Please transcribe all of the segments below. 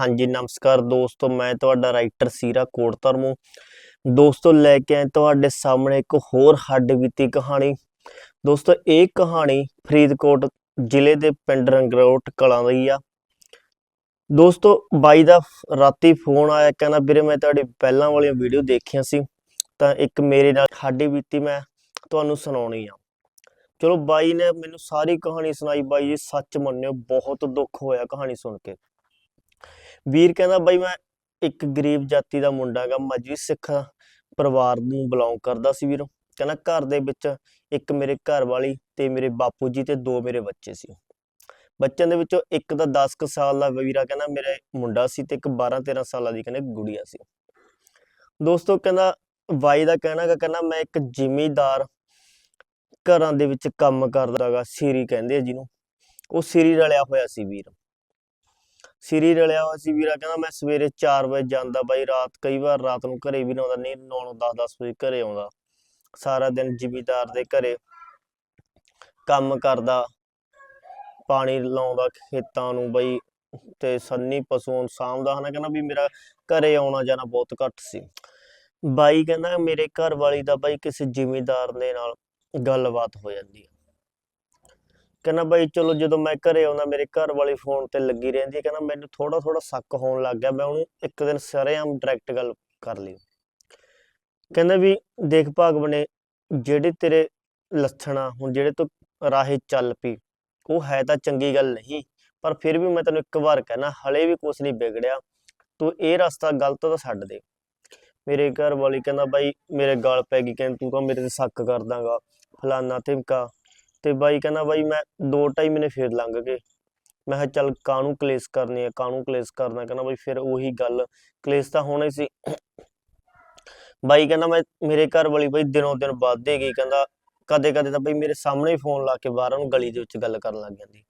ਹਾਂਜੀ, ਨਮਸਕਾਰ ਦੋਸਤੋ, ਮੈਂ ਤੁਹਾਡਾ ਰਾਈਟਰ ਸੀਰਾ ਕੋਟਧਰਮੋਂ ਦੋਸਤੋ, ਲੈ ਕੇ ਆਏ ਤੁਹਾਡੇ ਸਾਹਮਣੇ ਇੱਕ ਹੋਰ ਹੱਡ ਬੀਤੀ ਕਹਾਣੀ। ਦੋਸਤੋ, ਇਹ ਕਹਾਣੀ ਫਰੀਦਕੋਟ ਜ਼ਿਲ੍ਹੇ ਦੇ ਪਿੰਡ ਰੰਗਰੋਟ ਕਲਾਂ ਦੀ ਆ। ਦੋਸਤੋ, ਬਾਈ ਦਾ ਰਾਤੀ ਫੋਨ ਆਇਆ, ਕਹਿੰਦਾ, ਵੀਰੇ, ਮੈਂ ਤੁਹਾਡੀ ਪਹਿਲਾਂ ਵਾਲੀਆਂ ਵੀਡੀਓ ਦੇਖੀਆਂ ਸੀ, ਤਾਂ ਇੱਕ ਮੇਰੇ ਨਾਲ ਹੱਡੀ ਬੀਤੀ ਮੈਂ ਤੁਹਾਨੂੰ ਸੁਣਾਉਣੀ ਆ। ਚਲੋ, ਬਾਈ ਨੇ ਮੈਨੂੰ ਸਾਰੀ ਕਹਾਣੀ ਸੁਣਾਈ। ਬਾਈ ਜੀ, ਸੱਚ ਮੰਨਿਓ, ਬਹੁਤ ਦੁੱਖ ਹੋਇਆ ਕਹਾਣੀ ਸੁਣ ਕੇ। ਵੀਰ ਕਹਿੰਦਾ ਬਾਈ ਮੈਂ ਇੱਕ ਗਰੀਬ ਜਾਤੀ ਦਾ ਮੁੰਡਾ ਗਾ ਮਜਬੀ ਸਿੱਖ ਪਰਿਵਾਰ ਨੂੰ ਬਿਲੋਂਗ ਕਰਦਾ ਸੀ ਵੀਰ। ਕਹਿੰਦਾ ਘਰ ਦੇ ਵਿੱਚ ਇੱਕ ਮੇਰੇ ਘਰ ਵਾਲੀ ਤੇ ਮੇਰੇ ਬਾਪੂ ਜੀ ਤੇ ਦੋ ਮੇਰੇ ਬੱਚੇ ਸੀ। ਬੱਚਿਆਂ ਦੇ ਵਿੱਚੋਂ ਇੱਕ ਤਾਂ 10 ਸਾਲ ਦਾ ਵੀਰਾ ਕਹਿੰਦਾ ਮੇਰੇ ਮੁੰਡਾ ਸੀ ਤੇ ਇੱਕ 12 13 ਸਾਲਾਂ ਦੀ ਕਹਿੰਦੇ ਗੁੜੀਆ ਸੀ। ਦੋਸਤੋ ਕਹਿੰਦਾ ਬਾਈ ਦਾ ਕਹਿਣਾ ਗਾ ਕਹਿੰਦਾ ਮੈਂ ਇੱਕ ਜ਼ਿਮੀਦਾਰ ਘਰਾਂ ਦੇ ਵਿੱਚ ਕੰਮ ਕਰਦਾਗਾ ਸੀਰੀ ਕਹਿੰਦੇ ਆ ਜਿਹਨੂੰ। ਉਹ ਸੀਰੀ ਰਲਿਆ ਹੋਇਆ ਸੀ ਵੀਰ। ਸਿਰੀ ਰਲਿਆ ਹੋਇਆ ਸੀ ਵੀਰਾ, ਕਹਿੰਦਾ ਮੈਂ ਸਵੇਰੇ 4 ਵਜੇ ਜਾਂਦਾ ਬਾਈ ਰਾਤ, ਕਈ ਵਾਰ ਰਾਤ ਨੂੰ ਘਰੇ ਵੀ ਨਾ ਆਉਂਦਾ, ਨਹੀਂ 9 9 10 10 ਵਜੇ ਘਰੇ ਆਉਂਦਾ। ਸਾਰਾ ਦਿਨ ਜ਼ਿਮੀਦਾਰ ਦੇ ਘਰੇ ਕੰਮ ਕਰਦਾ, ਪਾਣੀ ਲਾਉਂਦਾ ਖੇਤਾਂ ਨੂੰ ਬਈ, ਤੇ ਸੰਨੀ ਪਸ਼ੂਆਂ ਨੂੰ ਸਾਂਭਦਾ ਹਨਾ, ਕਹਿੰਦਾ ਵੀ ਮੇਰਾ ਘਰੇ ਆਉਣਾ ਜਾਣਾ ਬਹੁਤ ਘੱਟ ਸੀ। ਬਾਈ ਕਹਿੰਦਾ ਮੇਰੇ ਘਰ ਵਾਲੀ ਦਾ ਬਾਈ ਕਿਸੇ ਜ਼ਿਮੀਦਾਰ ਦੇ ਨਾਲ ਗੱਲਬਾਤ ਹੋ ਜਾਂਦੀ ਹੈ ਕਹਿੰਦਾ ਬਾਈ ਚਲੋ ਜਦੋਂ ਮੈਂ ਘਰੇ ਆਉਂਦਾ, ਮੇਰੇ ਘਰ ਵਾਲੀ ਫੋਨ ਤੇ ਲੱਗੀ ਰਹਿੰਦੀ ਕਹਿੰਦਾ ਮੈਨੂੰ ਥੋੜਾ ਥੋੜਾ ਸ਼ੱਕ ਹੋਣ ਲੱਗ ਗਿਆ, ਮੈਂ ਉਹਨੂੰ ਇੱਕ ਦਿਨ ਸਰੇਆਮ ਡਾਇਰੈਕਟ ਗੱਲ ਕਰ ਲਈ। ਕਹਿੰਦਾ ਵੀ ਦੇਖ ਭਾਗਵਨੇ, ਜਿਹੜੇ ਤੇਰੇ ਲੱਛਣਾ ਹੁਣ ਜਿਹੜੇ ਤੂੰ ਰਾਹੇ ਚੱਲ ਪਈ, ਉਹ ਹੈ ਤਾਂ ਚੰਗੀ ਗੱਲ ਨਹੀਂ, ਪਰ ਫਿਰ ਵੀ ਮੈਂ ਤੈਨੂੰ ਇੱਕ ਵਾਰ ਕਹਿਣਾ, ਹਲੇ ਵੀ ਕੁਛ ਨਹੀਂ ਵਿਗੜਿਆ, ਤੂੰ ਇਹ ਰਸਤਾ ਗਲਤ ਤਾਂ ਛੱਡ ਦੇ। ਮੇਰੇ ਘਰ ਵਾਲੀ ਕਹਿੰਦਾ ਬਾਈ, ਮੇਰੇ ਗਲ ਪੈ ਗਈ, ਕਹਿੰਦੀ ਤੂੰ ਤਾਂ ਮੇਰੇ ਤੇ ਸ਼ੱਕ ਕਰਦਾਗਾ, ਫਲਾਨਾ ਧਿਮਕਾ ਤੇ ਬਾਈ ਕਹਿੰਦਾ ਬਾਈ ਮੈਂ ਦੋ ਢਾਈ ਮਹੀਨੇ ਫੇਰ ਲੰਘ ਗਏ। ਮੈਂ ਕਿਹਾ ਚੱਲ ਕਾਹਨੂੰ ਕਲੇਸ਼ ਕਰਨੀ ਹੈ, ਕਾਹਨੂੰ ਕਲੇਸ਼ ਕਰਨਾ ਕਹਿੰਦਾ ਬਾਈ ਫਿਰ ਉਹੀ ਗੱਲ, ਕਲੇਸ਼ ਤਾਂ ਹੋਣਾ ਸੀ। ਬਾਈ ਕਹਿੰਦਾ ਮੈਂ, ਮੇਰੇ ਘਰ ਵਾਲੀ ਬਾਈ ਦਿਨੋਂ ਦਿਨ ਵੱਧਦੇ ਗਈ, ਕਹਿੰਦਾ ਕਦੇ ਕਦੇ ਤਾਂ ਬਾਈ ਮੇਰੇ ਸਾਹਮਣੇ ਹੀ ਫੋਨ ਲਾ ਕੇ ਬਾਹਰ ਨੂੰ ਗਲੀ ਦੇ ਵਿੱਚ ਗੱਲ ਕਰਨ ਲੱਗ ਜਾਂਦੀ।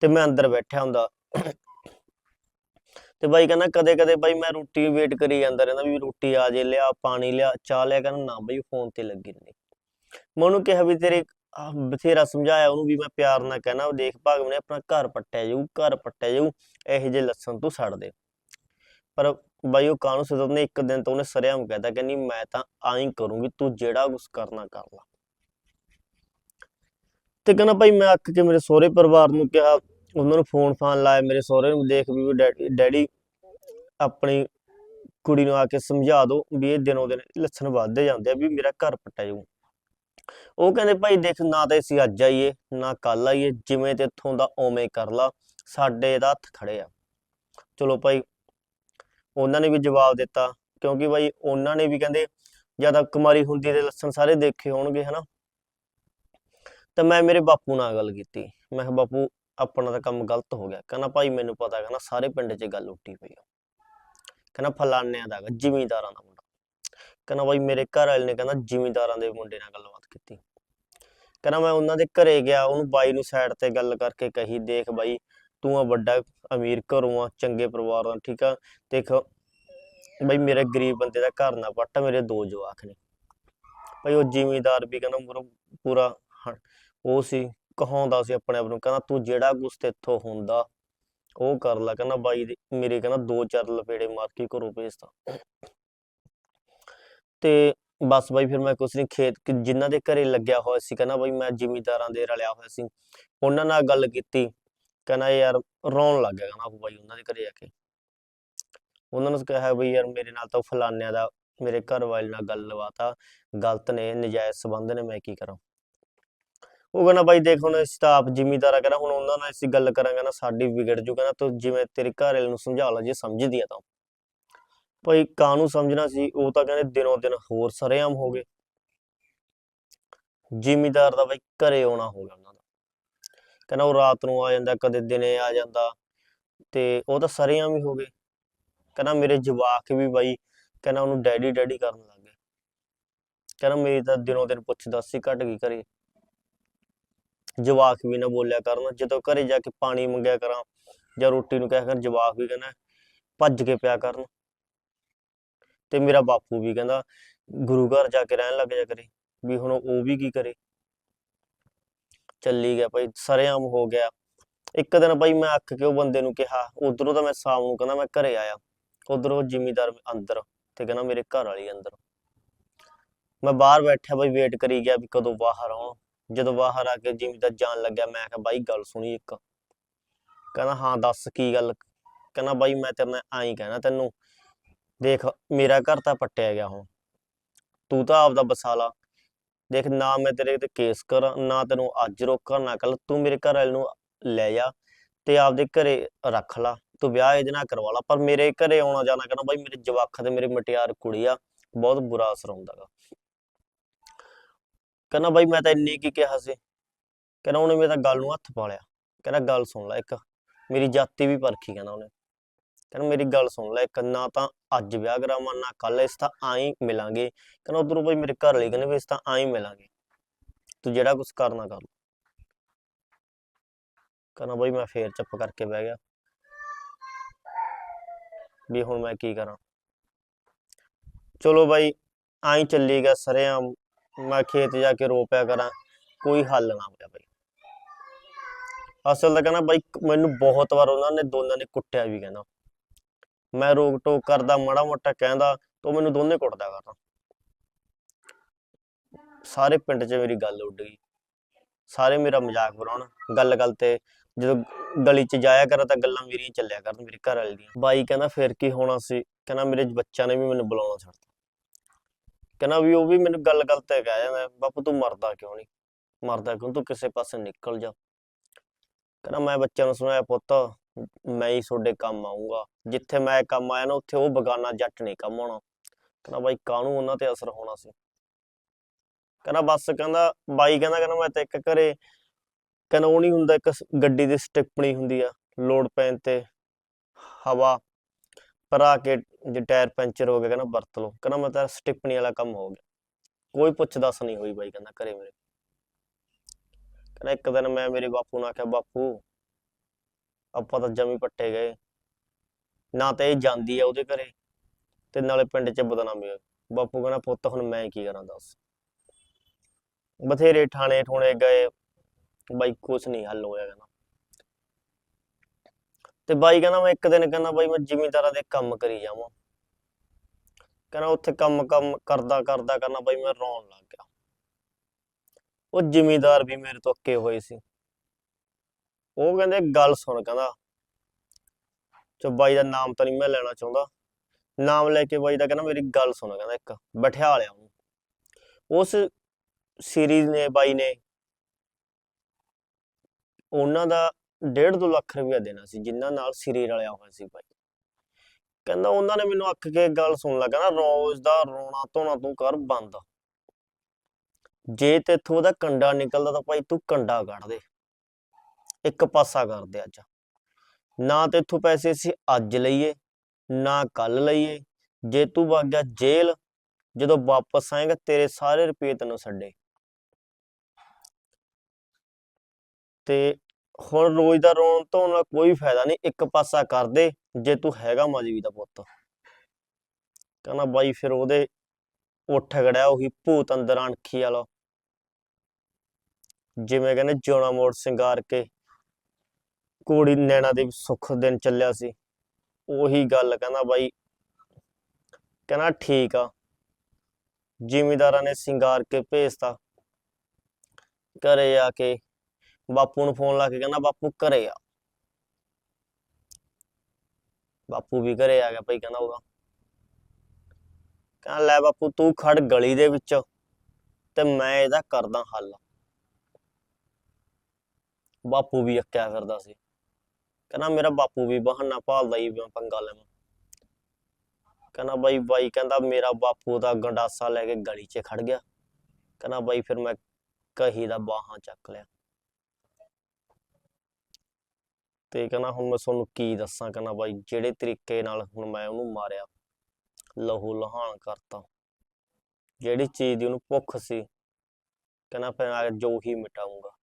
ਤੇ ਮੈਂ ਅੰਦਰ ਬੈਠਿਆ ਹੁੰਦਾ। ਤੇ ਬਾਈ ਕਹਿੰਦਾ ਕਦੇ ਕਦੇ ਬਾਈ ਮੈਂ ਰੋਟੀ ਵੇਟ ਕਰੀ ਜਾਂਦਾ ਰਹਿੰਦਾ ਵੀ ਰੋਟੀ ਆ ਜੇ, ਲਿਆ, ਪਾਣੀ ਲਿਆ, ਚਾਹ ਲਿਆ, ਕਹਿੰਦਾ ਨਾ ਬਾਈ ਫੋਨ ਤੇ ਲੱਗੀ ਰਹਿੰਦੀ। ਮੈਂ ਉਹਨੂੰ ਕਿਹਾ ਵੀ ਤੇਰੇ ਆਹ ਬਥੇਰਾ ਸਮਝਾਇਆ, ਉਹਨੂੰ ਵੀ ਮੈਂ ਪਿਆਰ ਨਾਲ ਕਹਿਣਾ ਦੇਖ ਭਾਗਮ ਨੇ ਆਪਣਾ ਘਰ ਪੱਟਿਆ ਜਾਊ, ਘਰ ਪੱਟਿਆ ਜਾਊ, ਇਹੋ ਜਿਹੇ ਲੱਛਣ ਤੂੰ ਛੱਡ ਦੇ। ਪਰ ਬਾਈ ਉਹ ਕਾਨੂੰ ਸੁਧਰ ਨੇ ਇੱਕ ਦਿਨ ਤੋਂ ਉਹਨੇ ਸਰਿਆਮ ਕਹਿਤਾ ਕਹਿੰਦੀ ਮੈਂ ਤਾਂ ਆਈ ਕਰੂੰਗੀ, ਤੂੰ ਜਿਹੜਾ ਕੁਛ ਕਰਨਾ ਕਰ ਲਾ। ਤੇ ਕਹਿੰਦਾ ਭਾਈ ਮੈਂ ਅੱਕ ਕੇ ਮੇਰੇ ਸਹੁਰੇ ਪਰਿਵਾਰ ਨੂੰ ਕਿਹਾ, ਉਹਨਾਂ ਨੂੰ ਫੋਨ ਫਾਨ ਲਾਇਆ, ਮੇਰੇ ਸਹੁਰੇ ਨੂੰ ਦੇਖ ਵੀ ਡੈਡੀ ਡੈਡੀ ਆਪਣੀ ਕੁੜੀ ਨੂੰ ਆ ਕੇ ਸਮਝਾ ਦਿਓ ਵੀ ਇਹ ਦਿਨੋਂ ਦਿਨ ਲੱਛਣ ਵੱਧਦੇ ਜਾਂਦੇ ਆ, ਵੀ ਮੇਰਾ ਘਰ ਪੱਟਿਆ ਜਾਊ। ਉਹ ਕਹਿੰਦੇ ਭਾਈ ਦੇਖ ਨਾ ਤੇ ਅਸੀਂ ਅੱਜ ਆਈਏ, ਨਾ ਕੱਲ ਆਈਏ, ਜਿਵੇਂ ਤੇ ਇੱਥੋਂ ਦਾ ਓਵੇਂ ਕਰ ਲਾ, ਸਾਡੇ ਦਾ ਹੱਥ ਖੜੇ ਆ। ਚਲੋ ਭਾਈ, ਉਹਨਾਂ ਨੇ ਵੀ ਜਵਾਬ ਦਿੱਤਾ, ਕਿਉਂਕਿ ਭਾਈ ਉਹਨਾਂ ਨੇ ਵੀ ਕਹਿੰਦੇ ਜ਼ਿਆਦਾ ਕੁਮਾਰੀ ਹੁੰਦੀ ਦੇ ਲੱਛਣ ਸਾਰੇ ਦੇਖੇ ਹੋਣਗੇ, ਹਨਾ। ਤਾਂ ਮੈਂ ਮੇਰੇ ਬਾਪੂ ਨਾਲ ਗੱਲ ਕੀਤੀ। ਮੈਂ ਕਿਹਾ, ਬਾਪੂ, ਆਪਣਾ ਤਾਂ ਕੰਮ ਗਲਤ ਹੋ ਗਿਆ। ਕਹਿੰਦਾ, ਭਾਈ ਮੈਨੂੰ ਪਤਾ, ਕਹਿੰਦਾ, ਸਾਰੇ ਪਿੰਡ 'ਚ ਗੱਲ ਉੱਟੀ ਪਈ ਆ। ਕਹਿੰਦਾ ਫਲਾਨਿਆਂ ਦਾ ਹੈਗਾ ਜ਼ਿਮੀਂਦਾਰਾਂ ਦਾ ਕਹਿੰਦਾ ਬਾਈ ਮੇਰੇ ਘਰ ਵਾਲੇ ਨੇ ਕਹਿੰਦਾ ਜ਼ਿਮੀਂਦਾਰਾਂ ਦੇ ਮੁੰਡੇ ਨਾਲ ਗੱਲਬਾਤ ਕੀਤੀ। ਕਹਿੰਦਾ ਮੈਂ ਉਹਨਾਂ ਦੇ ਘਰੇ ਗਿਆ, ਉਹਨੂੰ ਬਾਈ ਨੂੰ ਸਾਈਡ ਤੇ ਗੱਲ ਕਰਕੇ ਕਹੀ, ਦੇਖ ਬਾਈ ਤੂੰ ਆ ਵੱਡਾ ਅਮੀਰ ਘਰੋਂ ਆ, ਚੰਗੇ ਪਰਿਵਾਰ ਦਾ, ਠੀਕ ਆ? ਦੇਖ ਬਈ ਮੇਰੇ ਗਰੀਬ ਬੰਦੇ ਦਾ ਘਰ ਨਾ ਪੱਟ ਮੇਰੇ ਦੋ ਜਵਾਕ ਨੇ। ਬਈ ਉਹ ਜ਼ਿਮੀਂਦਾਰ ਵੀ ਕਹਿੰਦਾ ਮੁਰ ਪੂਰਾ ਉਹ ਸੀ, ਕਹਾਉਂਦਾ ਸੀ ਆਪਣੇ ਆਪ ਨੂੰ, ਕਹਿੰਦਾ ਤੂੰ ਜਿਹੜਾ ਕੁਛ ਤੇਥੋਂ ਹੁੰਦਾ, ਉਹ ਕਰ ਲੈ। ਕਹਿੰਦਾ ਬਾਈ ਦੇ, ਮੇਰੇ ਕਹਿੰਦਾ ਦੋ ਚਾਰ ਲਪੇੜੇ ਮਾਰ ਕੇ ਘਰੋਂ ਭੇਜਦਾ ਤੇ ਬਸ ਬਾਈ ਫਿਰ ਮੈਂ ਕੁਛ ਨਹੀਂ ਖੇਤ ਜਿਨ੍ਹਾਂ ਦੇ ਘਰੇ ਲੱਗਿਆ ਹੋਇਆ ਸੀ, ਕਹਿੰਦਾ ਬਾਈ ਮੈਂ ਜਿਮੀਦਾਰਾਂ ਦੇ ਰਲਿਆ ਹੋਇਆ ਸੀ। ਉਹਨਾਂ ਨਾਲ ਗੱਲ ਕੀਤੀ, ਕਹਿੰਦਾ ਯਾਰ ਰੋਣ ਲੱਗ ਗਿਆ, ਕਹਿੰਦਾ ਬਾਈ ਉਹਨਾਂ ਦੇ ਘਰੇ ਆ ਕੇ। ਉਹਨਾਂ ਨੂੰ ਕਿਹਾ ਬਈ ਯਾਰ ਮੇਰੇ ਨਾਲ ਤਾਂ ਫਲਾਨਿਆਂ ਦਾ, ਮੇਰੇ ਘਰ ਵਾਲੇ ਨਾਲ ਗੱਲ ਲਵਾਤਾ, ਗਲਤ ਨੇ, ਨਜਾਇਜ਼ ਸੰਬੰਧ ਨੇ, ਮੈਂ ਕੀ ਕਰਾਂ। ਉਹ ਕਹਿੰਦਾ ਬਾਈ ਦੇਖ ਹੁਣ ਅਸੀਂ ਤਾਂ ਆਪ ਜ਼ਿਮੀਂਦਾਰਾ, ਕਹਿੰਦਾ ਹੁਣ ਉਹਨਾਂ ਨਾਲ ਅਸੀਂ ਗੱਲ ਕਰਾਂਗੇ ਨਾ ਸਾਡੀ ਵਿਗੜ ਜੂ, ਕਹਿੰਦਾ ਤੂੰ ਜਿਵੇਂ ਤੇਰੇ ਘਰ ਵਾਲੇ ਨੂੰ ਸਮਝਾ ਲਾ, ਜੇ ਸਮਝਦੀ ਆ ਤਾਂ। ਭਾਈ ਕਾਂ ਨੂੰ ਸਮਝਣਾ ਸੀ, ਉਹ ਤਾਂ ਕਹਿੰਦੇ ਦਿਨੋਂ ਦਿਨ ਹੋਰ ਸਰੇਆਮ ਹੋ ਗਏ। ਜਿਮੀਦਾਰ ਦਾ ਬਾਈ ਘਰੇ ਆਉਣਾ ਹੋ ਗਿਆ ਉਹਨਾਂ ਦਾ। ਕਹਿੰਦਾ ਉਹ ਰਾਤ ਨੂੰ ਆ ਜਾਂਦਾ, ਕਦੇ ਦਿਨੇ ਆ ਜਾਂਦਾ ਤੇ ਉਹ ਤਾਂ ਸਰੇਆਮ ਹੀ ਹੋ ਗਏ। ਕਹਿੰਦਾ ਮੇਰੇ ਜਵਾਕ ਵੀ ਬਾਈ, ਕਹਿੰਦਾ ਉਹਨੂੰ ਡੈਡੀ ਡੈਡੀ ਕਰਨ ਲੱਗ ਗਏ। ਕਹਿੰਦਾ ਮੇਰੀ ਤਾਂ ਦਿਨੋਂ ਦਿਨ ਪੁੱਛਦਾ ਸੀ ਹੀ ਘਟ ਗਈ ਘਰੇ। ਜਵਾਕ ਵੀ ਨਾ ਬੋਲਿਆ ਕਰਨ, ਜਦੋਂ ਘਰੇ ਜਾ ਕੇ ਪਾਣੀ ਮੰਗਿਆ ਕਰਾਂ ਜਾਂ ਰੋਟੀ ਨੂੰ ਕਹਿਆ ਕਰ ਜਵਾਕ ਵੀ ਕਹਿੰਦਾ ਭੱਜ ਕੇ ਪਿਆ ਕਰਨ। ਤੇ ਮੇਰਾ ਬਾਪੂ ਵੀ ਕਹਿੰਦਾ, ਗੁਰੂ ਘਰ ਜਾ ਕੇ ਰਹਿਣ ਲੱਗ ਜਾ ਕਰੇ, ਵੀ ਹੁਣ ਉਹ ਵੀ ਕੀ ਕਰੇ। ਚੱਲੀ ਗਿਆ ਭਾਈ, ਸਰੇਆਮ ਹੋ ਗਿਆ। ਇੱਕ ਦਿਨ ਬਾਈ ਮੈਂ ਅੱਕ ਕੇ ਉਹ ਬੰਦੇ ਨੂੰ ਕਿਹਾ, ਉਧਰੋਂ ਤਾਂ ਮੈਂ ਸ਼ਾਮ ਨੂੰ ਕਹਿੰਦਾ ਮੈਂ ਘਰੇ ਆਇਆ। ਉਧਰੋਂ ਜ਼ਿਮੀਦਾਰ ਅੰਦਰ ਤੇ ਕਹਿੰਦਾ ਮੇਰੇ ਘਰ ਵਾਲੀ ਅੰਦਰ। ਮੈਂ ਬਾਹਰ ਬੈਠਿਆ ਬਾਈ ਵੇਟ ਕਰੀ ਗਿਆ ਵੀ ਕਦੋਂ ਬਾਹਰ ਆਉਣ। ਜਦੋਂ ਬਾਹਰ ਆ ਕੇ ਜ਼ਿਮੀਦਾਰ ਜਾਣ ਲੱਗਿਆ, ਮੈਂ ਕਿਹਾ ਬਾਈ ਗੱਲ ਸੁਣੀ ਇੱਕ। ਕਹਿੰਦਾ ਹਾਂ ਦੱਸ ਕੀ ਗੱਲ, ਕਹਿੰਦਾ ਬਾਈ ਮੈਂ ਤੇਰੇ ਨਾਲ ਆਈ ਕਹਿਣਾ ਤੈਨੂੰ। ਦੇਖ, ਮੇਰਾ ਘਰ ਤਾਂ ਪੱਟਿਆ ਗਿਆ ਹੁਣ। ਤੂੰ ਤਾਂ ਆਪਦਾ ਬਸਾ ਲਾ ਦੇਖ, ਨਾ ਮੈਂ ਤੇਰੇ ਤੇ ਕੇਸ ਕਰਾਂ, ਨਾ ਤੈਨੂੰ ਅੱਜ ਰੋਕਾਂ, ਨਾ ਕੱਲ ਤੂੰ ਮੇਰੇ ਘਰ ਵਾਲੇ ਨੂੰ ਲੈ ਜਾ ਤੇ ਆਪਦੇ ਘਰੇ ਰੱਖ ਲਾ। ਤੂੰ ਵਿਆਹ ਇਹਦੇ ਨਾਲ ਕਰਵਾ ਲਾ, ਪਰ ਮੇਰੇ ਘਰੇ ਆਉਣਾ ਜਾਣਾ ਕਹਿੰਦਾ ਬਾਈ, ਮੇਰੇ ਜਵਾਕ ਤੇ ਮੇਰੇ ਮਟਿਆਰ ਕੁੜੀ ਆ, ਬਹੁਤ ਬੁਰਾ ਅਸਰ ਹੁੰਦਾਗਾ ਕਹਿੰਦਾ ਬਾਈ, ਮੈਂ ਤਾਂ ਇੰਨੀ ਕੀ ਕਿਹਾ ਸੀ। ਕਹਿੰਦਾ ਉਹਨੇ ਮੇਰੇ ਤਾਂ ਗੱਲ ਨੂੰ ਹੱਥ ਪਾ ਲਿਆ। ਕਹਿੰਦਾ, ਗੱਲ ਸੁਣ ਲੈ ਇੱਕ, ਮੇਰੀ ਜਾਤੀ ਵੀ ਪਰਖੀ ਕਹਿੰਦਾ ਉਹਨੇ। ਕਹਿੰਦਾ ਮੇਰੀ ਗੱਲ ਸੁਣ ਲੈ, ਇੱਕ ਤਾਂ ਅੱਜ ਵਿਆਹ ਕਰਾਵਾਂ, ਨਾ ਕੱਲ ਇਸ ਤਾਂ ਆਈ ਮਿਲਾਂਗੇ। ਕਹਿੰਦਾ ਉਧਰੋਂ ਬਈ ਮੇਰੇ ਘਰ ਲਈ ਕਹਿੰਦੇ ਵੀ ਇਸ ਤਾਂ ਆਈ ਮਿਲਾਂਗੇ। ਤੂੰ ਜਿਹੜਾ ਕੁਝ ਕਰਨਾ ਕਰ। ਕਹਿੰਦਾ ਬਈ ਮੈਂ ਫੇਰ ਚੁੱਪ ਕਰਕੇ ਬਹਿ ਗਿਆ। ਵੀ ਹੁਣ ਮੈਂ ਕੀ ਕਰਾਂ। ਚਲੋ ਬਾਈ ਆਈ ਚੱਲੀ ਗਿਆ ਸਰੇਆਮ। ਮੈਂ ਖੇਤ ਜਾ ਕੇ ਰੋ ਪਿਆ ਕਰਾਂ, ਕੋਈ ਹੱਲ ਨਾ ਹੋਇਆ ਬਾਈ। ਅਸਲ ਦਾ ਕਹਿੰਦਾ ਬਾਈ, ਮੈਨੂੰ ਬਹੁਤ ਵਾਰ ਉਹਨਾਂ ਨੇ, ਦੋਨਾਂ ਨੇ ਕੁੱਟਿਆ ਵੀ ਕਹਿੰਦਾ। ਮੈਂ ਰੋਕ ਟੋਕ ਕਰਦਾ, ਮਾੜਾ ਮੋਟਾ ਕਹਿੰਦਾ, ਤਾਂ ਮੈਨੂੰ ਦੋਨੇ ਕੁੱਟਦਾ ਕਰਦਾ ਸਾਰੇ ਪਿੰਡ 'ਚ ਮੇਰੀ ਗੱਲ ਉੱਡ ਗਈ। ਸਾਰੇ ਮੇਰਾ ਮਜ਼ਾਕ ਬਣਾਉਣ ਗੱਲ ਗੱਲ ਤੇ ਜਦੋਂ ਗਲੀ 'ਚ ਜਾਇਆ ਕਰਾਂ ਤਾਂ ਗੱਲਾਂ ਮੇਰੀਆਂ ਚੱਲਿਆ ਕਰਨ, ਮੇਰੇ ਘਰ ਵਾਲੇ ਦੀਆਂ। ਬਾਈ ਕਹਿੰਦਾ, ਫਿਰ ਕੀ ਹੋਣਾ ਸੀ? ਕਹਿੰਦਾ, ਮੇਰੇ ਬੱਚਿਆਂ ਨੇ ਵੀ ਮੈਨੂੰ ਬੁਲਾਉਣਾ ਛੱਡਤਾ ਕਹਿੰਦਾ ਵੀ ਉਹ ਵੀ ਮੈਨੂੰ ਗੱਲ ਗੱਲ ਤੇ ਕਹਿ ਜਾਂਦਾ, ਬਾਪੂ, ਤੂੰ ਮਰਦਾ ਕਿਉਂ ਨਹੀਂ? ਮਰਦਾ ਕਿਉਂ? ਤੂੰ ਕਿਸੇ ਪਾਸੇ ਨਿਕਲ ਜਾ। ਕਹਿੰਦਾ, ਮੈਂ ਬੱਚਿਆਂ ਨੂੰ ਸੁਣਾਇਆ ਪੁੱਤ ਮੈਂ ਹੀ ਤੁਹਾਡੇ ਕੰਮ ਆਉਂਗਾ ਜਿੱਥੇ ਮੈਂ ਕੰਮ ਆਇਆ ਨਾ, ਉੱਥੇ ਉਹ ਬਗਾਨਾ ਜੱਟ ਨਹੀਂ ਕੰਮ ਆਉਣਾ। ਕਹਿੰਦਾ ਬਾਈ ਕਾਹਨੂੰ ਉਹਨਾਂ ਤੇ ਅਸਰ ਹੋਣਾ ਸੀ? ਕਹਿੰਦਾ ਬਸ ਕਹਿੰਦਾ, ਬਾਈ ਕਹਿੰਦਾ ਕਹਿੰਦਾ ਮੈਂ ਤਾਂ ਇੱਕ ਘਰੇ, ਕਹਿੰਦਾ ਉਹ ਨਹੀਂ ਹੁੰਦਾ, ਇੱਕ ਗੱਡੀ ਦੀ ਸਟਿੱਪਣੀ ਹੁੰਦੀ ਆ, ਲੋਡ ਪੈਣ ਤੇ ਹਵਾ, ਭਰਾ ਕੇ ਜੇ ਟਾਇਰ ਪੈਂਚਰ ਹੋ ਗਿਆ, ਕਹਿੰਦਾ ਵਰਤ ਲਓ। ਕਹਿੰਦਾ ਮੈਂ ਤਾਂ ਸਟਿਪਣੀ ਵਾਲਾ ਕੰਮ ਹੋ ਗਿਆ। ਕੋਈ ਪੁੱਛ ਦੱਸ ਨਹੀਂ ਹੋਈ ਬਾਈ, ਕਹਿੰਦਾ ਘਰੇ ਮੇਰੇ। ਕਹਿੰਦਾ ਇੱਕ ਦਿਨ ਮੈਂ, ਮੇਰੇ ਬਾਪੂ ਨੂੰ ਆਖਿਆ, ਬਾਪੂ ਆਪਾਂ ਤਾਂ ਜਮੀ ਪੱਟੇ ਗਏ। ਨਾ ਤਾਂ ਇਹ ਜਾਂਦੀ ਆ ਉਹਦੇ ਘਰੇ ਤੇ ਨਾਲੇ ਪਿੰਡ 'ਚ ਬਦਨਾਮੀ ਹੋਈ। ਬਾਪੂ ਕਹਿੰਦਾ, ਪੁੱਤ, ਹੁਣ ਮੈਂ ਕੀ ਕਰਾਂ ਦੱਸ? ਬਥੇਰੇ ਥਾਣੇ ਠੋਣੇ ਗਏ। ਬਾਈ, ਕੁਛ ਨਹੀਂ ਹੱਲ ਹੋਇਆ ਕਹਿੰਦਾ। ਤੇ ਬਾਈ ਕਹਿੰਦਾ, ਮੈਂ ਇੱਕ ਦਿਨ ਕਹਿੰਦਾ, ਬਾਈ, ਮੈਂ ਜ਼ਿਮੀਂਦਾਰਾਂ ਦੇ ਕੰਮ ਕਰੀ ਜਾਵਾਂ। ਕਹਿੰਦਾ, ਉੱਥੇ ਕੰਮ ਕੰਮ ਕਰਦਾ ਕਰਦਾ ਕਰਨਾ ਬਾਈ, ਮੈਂ ਰੋਣ ਲੱਗ ਗਿਆ। ਉਹ ਜ਼ਿਮੀਂਦਾਰ ਵੀ ਮੇਰੇ ਤੋਂ ਅੱਕੇ ਹੋਏ ਸੀ। ਉਹ ਕਹਿੰਦੇ, ਗੱਲ ਸੁਣ ਕਹਿੰਦਾ। ਚੋ ਬਾਈ ਦਾ ਨਾਮ ਤਾਂ ਨਹੀਂ ਮੈਂ ਲੈਣਾ ਚਾਹੁੰਦਾ। ਨਾਮ ਲੈ ਕੇ ਬਾਈ ਦਾ ਕਹਿੰਦਾ, ਮੇਰੀ ਗੱਲ ਸੁਣ ਕਹਿੰਦਾ ਇੱਕ ਬਿਠਾ ਲਿਆ ਉਸ ਸੀਰੀਜ਼ ਨੇ, ਬਾਈ ਨੇ ਉਹਨਾਂ ਦਾ 1.5 ਲੱਖ ਰੁਪਇਆ ਦੇਣਾ ਸੀ ਜਿਨ੍ਹਾਂ ਨਾਲ ਸਿਰੇ ਰਲਿਆ ਹੋਇਆ ਸੀ ਬਾਈ। ਕਹਿੰਦਾ, ਉਹਨਾਂ ਨੇ ਮੈਨੂੰ ਅੱਕ ਕੇ ਗੱਲ ਸੁਣ ਲੱਗਾ ਨਾ ਰੋਜ਼ ਦਾ ਰੋਣਾ ਧੋਣਾ ਤੂੰ ਕਰ ਬੰਦ। ਜੇ ਤੇਥੋਂ ਉਹਦਾ ਕੰਡਾ ਨਿਕਲਦਾ ਤਾਂ ਭਾਈ ਤੂੰ ਕੰਡਾ ਕੱਢ ਦੇ। ਇੱਕ ਪਾਸਾ ਕਰਦੇ ਅੱਜ। ਨਾ ਤੇ ਤੇਥੋਂ ਪੈਸੇ ਅਸੀਂ ਅੱਜ ਲਈਏ, ਨਾ ਕੱਲ ਲਈਏ। ਜੇ ਤੂੰ ਵਗ ਗਿਆ ਜੇਲ੍ਹ, ਜਦੋਂ ਵਾਪਸ ਆਏਗਾ, ਤੇਰੇ ਸਾਰੇ ਰੁਪਏ ਤੈਨੂੰ ਛੱਡੇ। ਤੇ ਹੁਣ ਰੋਜ਼ ਦਾ ਰੋਣ ਧੋਣ ਨਾਲ ਕੋਈ ਫਾਇਦਾ ਨਹੀਂ, ਇੱਕ ਪਾਸਾ ਕਰ ਦੇ, ਜੇ ਤੂੰ ਹੈਗਾ ਮਜਵੀ ਦਾ ਪੁੱਤ। ਕਹਿੰਦਾ ਬਾਈ ਫਿਰ ਉਹਦੇ ਉੱਠ ਖੜਿਆ, ਉਹੀ ਭੂਤ ਅੰਦਰ ਅਣਖੀ ਵਾਲਾ। ਜਿਵੇਂ ਕਹਿੰਦੇ ਜੋਣਾ ਮੋੜ ਸਿੰਗਾਰ ਕੇ ਕੁੜੀ ਨੈਣਾ ਦੇ ਸੁੱਖ ਦਿਨ ਚੱਲਿਆ ਸੀ। ਉਹੀ ਗੱਲ ਕਹਿੰਦਾ ਬਾਈ। ਕਹਿੰਦਾ ਠੀਕ ਆ। ਜ਼ਿਮੀਦਾਰਾਂ ਨੇ ਸਿੰਗਾਰ ਕੇ ਭੇਜਤਾ। ਘਰੇ ਆ ਕੇ ਬਾਪੂ ਨੂੰ ਫੋਨ ਲਾ ਕੇ ਕਹਿੰਦਾ, ਬਾਪੂ ਘਰੇ ਆ। ਬਾਪੂ ਵੀ ਘਰੇ ਆ ਗਿਆ ਭਾਈ ਕਹਿੰਦਾ ਉਹਦਾ। ਕਹਿੰਦਾ, ਲੈ ਬਾਪੂ, ਤੂੰ ਖੜ ਗਲੀ ਦੇ ਵਿੱਚ ਤੇ ਮੈਂ ਇਹਦਾ ਕਰਦਾ ਹੱਲ। ਬਾਪੂ ਵੀ ਅੱਕਿਆ ਫਿਰਦਾ ਸੀ। ਕਹਿੰਦਾ ਮੇਰਾ ਬਾਪੂ ਵੀ ਬਹਾਨਾ ਭਾਲਦਾ ਹੀ ਮੈਂ ਪੰਗਾ ਲੈਵਾਂ ਕਹਿੰਦਾ ਬਾਈ ਬਾਈ ਕਹਿੰਦਾ ਮੇਰਾ ਬਾਪੂ ਦਾ ਗੰਡਾਸਾ ਲੈ ਕੇ ਗਲੀ 'ਚ ਖੜ ਗਿਆ। ਕਹਿੰਦਾ ਬਾਈ ਫਿਰ ਮੈਂ ਕਹੀ ਦਾ ਬਾਹਾਂ ਚੱਕ ਲਿਆ। ਤੇ ਕਹਿੰਦਾ ਹੁਣ ਮੈਂ ਤੁਹਾਨੂੰ ਕੀ ਦੱਸਾਂ, ਕਹਿੰਦਾ ਬਾਈ ਜਿਹੜੇ ਤਰੀਕੇ ਨਾਲ ਹੁਣ ਮੈਂ ਉਹਨੂੰ ਮਾਰਿਆ, ਲਹੂ ਲਹਾਨ ਕਰਤਾ। ਜਿਹੜੀ ਚੀਜ਼ ਦੀ ਉਹਨੂੰ ਭੁੱਖ ਸੀ, ਕਹਿੰਦਾ ਫਿਰ ਜੋ ਹੀ ਮਿਟਾਉਂਗਾ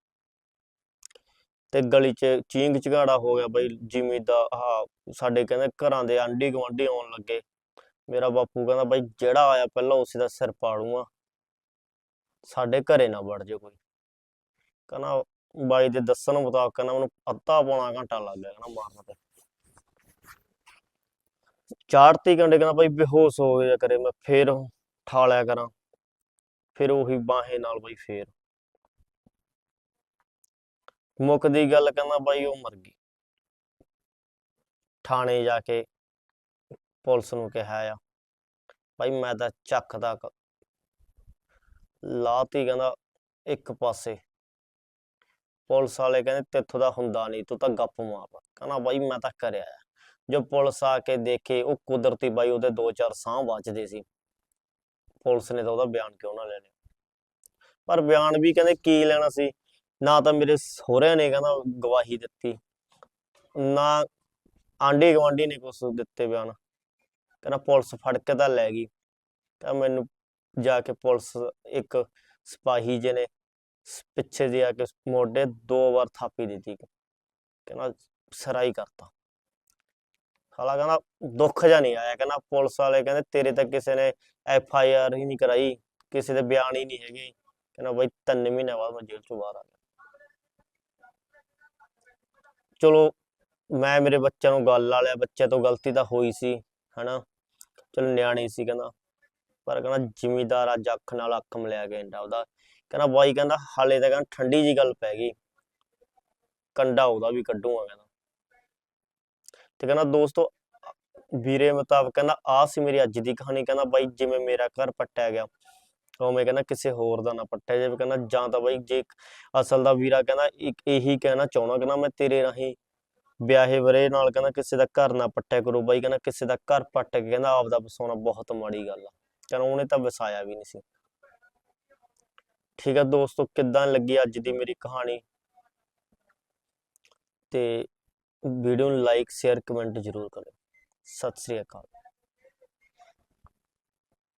ਤੇ ਗਲੀ 'ਚ ਚੀਂਗ ਚਗਾੜਾ ਹੋ ਗਿਆ ਬਈ ਜਿਵੇਂ ਦਾ, ਆਹ ਸਾਡੇ ਕਹਿੰਦੇ ਘਰਾਂ ਦੇ ਆਂਢੀ ਗੁਆਂਢੀ ਆਉਣ ਲੱਗੇ। ਮੇਰਾ ਬਾਪੂ ਕਹਿੰਦਾ ਬਾਈ ਜਿਹੜਾ ਆਇਆ ਪਹਿਲਾਂ ਉਸੇ ਦਾ ਸਿਰ ਪਾੜੂਗਾ। ਸਾਡੇ ਘਰੇ ਨਾ ਵੜ ਜੇ ਕੋਈ। ਕਹਿੰਦਾ ਬਾਈ ਦੇ ਦੱਸਣ ਮੁਤਾਬਕ ਕਹਿੰਦਾ ਮੈਨੂੰ ਅੱਧਾ ਪੌਣਾ ਘੰਟਾ ਲੱਗ ਗਿਆ ਕਹਿੰਦਾ ਮਾਰਨ ਤੇ। ਚਾੜਤੀ ਘੰਟੇ ਕਹਿੰਦਾ ਬਾਈ ਬੇਹੋਸ਼ ਹੋ ਗਿਆ ਕਰੇ ਮੈਂ ਫੇਰ ਠਾਲਿਆ ਕਰਾਂ। ਫਿਰ ਉਹੀ ਬਾਹੇ ਨਾਲ ਬਾਈ ਫੇਰ। ਮੁੱਕਦੀ ਗੱਲ ਕਹਿੰਦਾ ਬਾਈ, ਉਹ ਮਰ ਗਈ। ਥਾਣੇ ਜਾ ਕੇ ਪੁਲਿਸ ਨੂੰ ਕਿਹਾ ਆ, ਬਾਈ ਮੈਂ ਤਾਂ ਚੱਕ ਦਾ ਕ- ਲਾਤੀ ਕਹਿੰਦਾ ਇੱਕ ਪਾਸੇ। ਪੁਲਿਸ ਵਾਲੇ ਕਹਿੰਦੇ ਤੇਥੋਂ ਦਾ ਹੁੰਦਾ ਨਹੀਂ, ਤੂੰ ਤਾਂ ਗੱਪ ਮਾਰ। ਕਹਿੰਦਾ ਬਾਈ ਮੈਂ ਤਾਂ ਕਰਿਆ ਆ। ਜੋ ਪੁਲਿਸ ਆ ਕੇ ਦੇਖੇ, ਉਹ ਕੁਦਰਤੀ ਬਾਈ ਉਹਦੇ ਦੋ ਚਾਰ ਸਾਹ ਬਚਦੇ ਸੀ। ਪੁਲਿਸ ਨੇ ਤਾਂ ਉਹਦਾ ਬਿਆਨ ਕਿਉਂ ਨਾ ਲੈ ਲਿਆ? ਪਰ ਬਿਆਨ ਵੀ ਕਹਿੰਦੇ ਕੀ ਲੈਣਾ ਸੀ? ਨਾ ਤਾਂ ਮੇਰੇ ਸਹੁਰਿਆਂ ਨੇ ਕਹਿੰਦਾ ਗਵਾਹੀ ਦਿੱਤੀ। ਨਾ ਆਂਢੀ ਗੁਆਂਢੀ ਨੇ ਕੁਛ ਦਿੱਤੇ ਬਿਆਨ। ਕਹਿੰਦਾ ਪੁਲਿਸ ਫੜ ਕੇ ਤਾਂ ਲੈ ਗਈ। ਤਾਂ ਮੈਨੂੰ ਜਾ ਕੇ ਪੁਲਿਸ ਇੱਕ ਸਿਪਾਹੀ ਜੀ ਨੇ ਪਿੱਛੇ ਜੇ ਆ ਕੇ ਮੋਢੇ ਦੋ ਵਾਰ ਥਾਪੀ ਦਿੱਤੀ। ਕਹਿੰਦਾ ਸਰਾਈ ਕਰਤਾ। ਸਾਲਾ ਕਹਿੰਦਾ ਦੁੱਖ ਜਾ ਨਹੀਂ ਆਇਆ। ਕਹਿੰਦਾ ਪੁਲਿਸ ਵਾਲੇ ਕਹਿੰਦੇ ਤੇਰੇ ਤਾਂ ਕਿਸੇ ਨੇ ਐਫ ਆਈ ਆਰ ਹੀ ਨਹੀਂ ਕਰਾਈ। ਕਿਸੇ ਦੇ ਬਿਆਨ ਹੀ ਨਹੀਂ ਹੈਗੇ। ਕਹਿੰਦਾ ਬਈ ਤਿੰਨ ਮਹੀਨੇ ਬਾਅਦ ਮੈਂ ਜੇਲ੍ਹ ਚੋਂ ਬਾਹਰ ਆ ਗਿਆ। ਚਲੋ, ਮੈਂ ਮੇਰੇ ਬੱਚਿਆਂ ਨੂੰ ਗੱਲ ਲਾ ਬੱਚੇ ਤੋਂ ਗਲਤੀ ਤਾਂ ਹੋਈ ਸੀ, ਹਨਾ? ਚਲੋ, ਨਿਆਣੇ ਸੀ ਕਹਿੰਦਾ, ਪਰ ਕਹਿੰਦਾ ਜ਼ਿਮੀਦਾਰ ਅੱਜ ਅੱਖ ਨਾਲ ਅੱਖ ਮਿਲਿਆ ਗਿਆ ਉਹਦਾ। ਕਹਿੰਦਾ ਬਾਈ ਕਹਿੰਦਾ, ਹਾਲੇ ਤਾਂ ਕਹਿੰਦਾ ਠੰਡੀ ਜੀ ਗੱਲ ਪੈ ਗਈ। ਕੰਡਾ ਉਹਦਾ ਵੀ ਕੱਢੂਗਾ ਕਹਿੰਦਾ। ਤੇ ਕਹਿੰਦਾ ਦੋਸਤੋ, ਵੀਰੇ ਮੁਤਾਬਕ ਕਹਿੰਦਾ ਆ ਸੀ ਮੇਰੀ ਅੱਜ ਦੀ ਕਹਾਣੀ। ਕਹਿੰਦਾ ਬਾਈ, ਜਿਵੇਂ ਮੇਰਾ ਘਰ ਪੱਟਿਆ ਗਿਆ। ਉਵੇਂ ਕਹਿੰਦਾ ਕਿਸੇ ਹੋਰ ਦਾ ਨਾ ਪੱਟਿਆ ਜਾਵੇ, ਕਹਿੰਦਾ ਜਾਂ ਤਾਂ ਬਾਈ ਜੇ ਅਸਲ ਦਾ ਵੀਰਾ ਕਹਿੰਦਾ ਇੱਕ ਇਹੀ ਕਹਿਣਾ ਚਾਹੁੰਦਾ, ਕਹਿੰਦਾ ਮੈਂ ਤੇਰੇ ਰਾਹੀਂ ਵਿਆਹੇ ਵਰੇ ਨਾਲ ਕਹਿੰਦਾ ਕਿਸੇ ਦਾ ਘਰ ਨਾ ਪੱਟਿਆ ਕਰੋ, ਬਾਈ ਕਹਿੰਦਾ ਕਿਸੇ ਦਾ ਘਰ ਪੱਟ ਕੇ ਕਹਿੰਦਾ ਆਪਦਾ ਵਸਾਉਣਾ ਬਹੁਤ ਮਾੜੀ ਗੱਲ ਆ। ਕਹਿੰਦਾ ਉਹਨੇ ਤਾਂ ਵਸਾਇਆ ਵੀ ਨਹੀਂ ਸੀ। ਠੀਕ ਆ ਦੋਸਤੋ, ਕਿੱਦਾਂ ਲੱਗੀ ਅੱਜ ਦੀ ਮੇਰੀ ਕਹਾਣੀ? ਤੇ ਵੀਡੀਓ ਨੂੰ ਲਾਈਕ ਸ਼ੇਅਰ ਕਮੈਂਟ ਜ਼ਰੂਰ ਕਰਿਓ। ਸਤਿ ਸ੍ਰੀ ਅਕਾਲ।